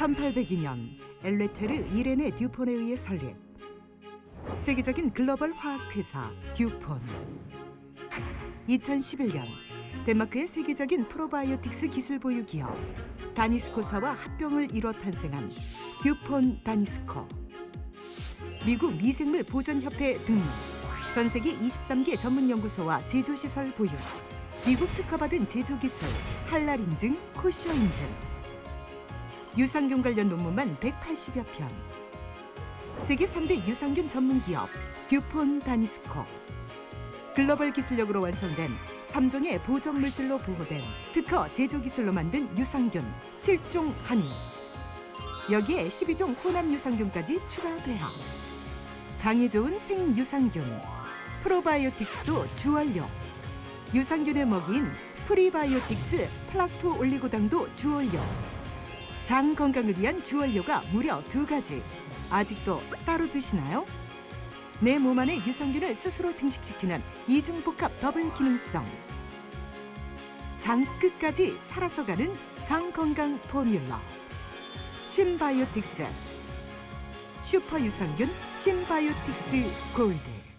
1802년 엘레테르 이레네 듀폰에 의해 설립. 세계적인 글로벌 화학회사 듀폰. 2011년 덴마크의 세계적인 프로바이오틱스 기술 보유 기업 다니스코사와 합병을 이뤄 탄생한 듀폰 다니스코. 미국 미생물 보존협회 등록. 전 세계 23개 전문 연구소와 제조 시설 보유. 미국 특허받은 제조 기술 할랄 인증, 코시어 인증. 유산균 관련 논문만 180여 편. 세계 3대 유산균 전문 기업 듀폰 다니스코. 글로벌 기술력으로 완성된 3종의 보존 물질로 보호된 특허 제조 기술로 만든 유산균 7종 한이. 여기에 12종 혼합 유산균까지 추가 배합. 장이 좋은 생유산균. 프로바이오틱스도 주원료. 유산균의 먹이인 프리바이오틱스 플락토 올리고당도 주원료. 장 건강을 위한 주원료가 무려 두 가지. 아직도 따로 드시나요? 내 몸 안의 유산균을 스스로 증식시키는 이중 복합 더블 기능성. 장 끝까지 살아서 가는 장 건강 포뮬러. 신바이오틱스. 슈퍼 유산균 신바이오틱스 골드.